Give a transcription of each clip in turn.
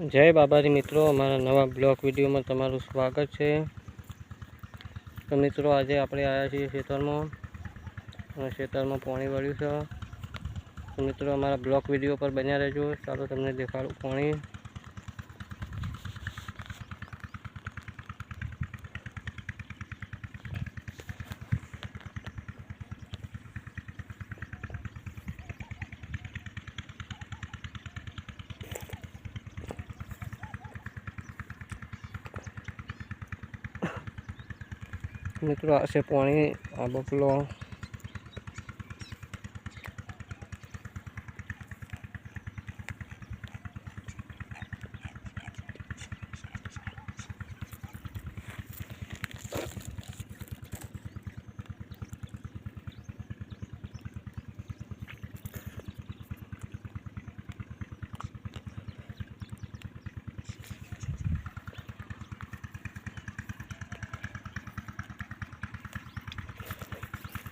જય બાબાજી મિત્રો, અમારા નવા બ્લોગ વિડીયોમાં તમારું સ્વાગત છે. તો મિત્રો, આજે આપણે આવ્યા છીએ ખેતરમાં. અને ખેતરમાં પાણી વળ્યું છે. તો મિત્રો, અમારા બ્લોગ વીડિયો પર બન્યા રહેજો. ચાલો તમને દેખાડું પાણી. મિત્રો આ છે પાણી આ બકલો.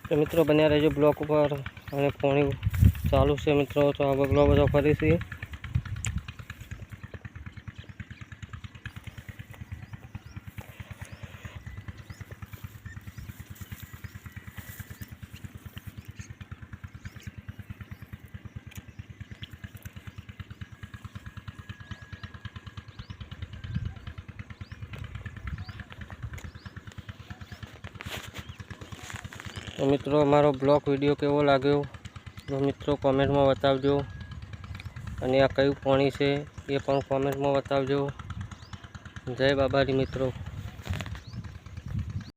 તો મિત્રો બન્યા રહેજો બ્લોક ઉપર અને પાણી ચાલુ છે મિત્રો, તો આ બગલો બધો ફરીથી તો મિત્રો, અમારો બ્લોગ વીડિયો કેવો લાગ્યો? તો મિત્રો, કોમેન્ટમાં બતાવજો. અને આ કયું પાણી છે એ પણ કોમેન્ટમાં બતાવજો. જય બાબાજી મિત્રો.